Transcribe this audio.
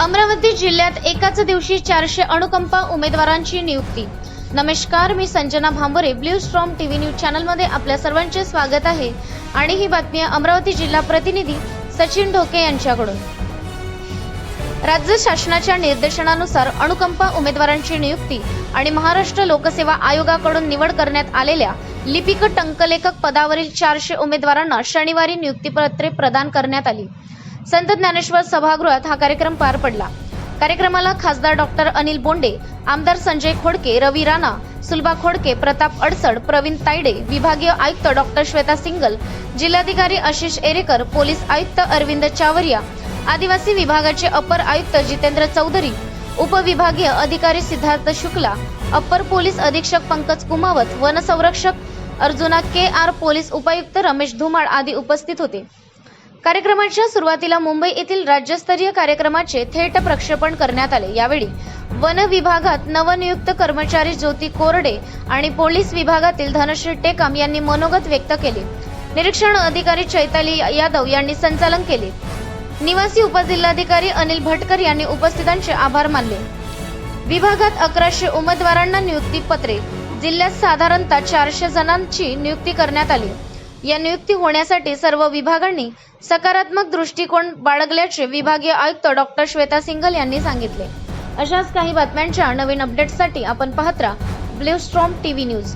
अमरावती जिल्ह्यात एकाच दिवशी चारशे अणुकंपा उमेदवारांची नियुक्ती. नमस्कार मी Sanjana Bhambare blue storm TV news चॅनलमध्ये आपल्या सर्वांचे स्वागत आहे. आणि ही बातमी अमरावती जिल्हा प्रतिनिधी सचिन ढोके यांच्याकडून. राज्य शासनाच्या निर्देशनानुसार अणुकंपा उमेदवारांची नियुक्ती आणि महाराष्ट्र लोकसेवा आयोगाकडून निवड करण्यात आलेल्या लिपिक टंकलेखक पदावरील चारशे उमेदवारांना शनिवारी नियुक्तीपत्रे प्रदान करण्यात आली. संत ज्ञानेश्वर सभागृहात हा कार्यक्रम पार पडला. कार्यक्रमाला खासदार डॉक्टर अनिल बोंडे आमदार संजय खोडके रवी राणा सुलभा खोडके प्रताप अडसड प्रवीण तायडे विभागीय आयुक्त डॉक्टर श्वेता सिंगल जिल्हाधिकारी आशिष एरेकर पोलीस आयुक्त अरविंद चावरिया आदिवासी विभागाचे अपर आयुक्त जितेंद्र चौधरी उपविभागीय अधिकारी सिद्धार्थ शुक्ला अप्पर पोलीस अधीक्षक पंकज कुमावत वनसंरक्षक अर्जुना के आर पोलीस उपायुक्त रमेश धुमाळ आदी उपस्थित होते. कार्यक्रमाच्या सुरुवातीला मुंबई येथील राज्यस्तरीय कार्यक्रमाचे थेट प्रक्षेपण करण्यात आले. यावेळी वन विभागात नवनियुक्त कर्मचारी ज्योती कोरडे आणि पोलीस विभागातील धनश्री टेकाम यांनी मनोगत व्यक्त केले. निरीक्षण अधिकारी चैताली यादव यांनी संचालन केले. निवासी उपजिल्हाधिकारी अनिल भटकर यांनी उपस्थितांचे आभार मानले. विभागात अकराशे उमेदवारांना नियुक्ती पत्रे जिल्ह्यात साधारणतः चारशे जणांची नियुक्ती करण्यात आली. या नियुक्ती होण्यासाठी सर्व विभागांनी सकारात्मक दृष्टिकोन बाळगल्याचे विभागीय आयुक्त डॉक्टर श्वेता सिंगल यांनी सांगितले. अशाच काही बातम्यांच्या नवीन अपडेट्ससाठी आपण पाहत राहा ब्ल्यू स्ट्रॉम टीव्ही न्यूज.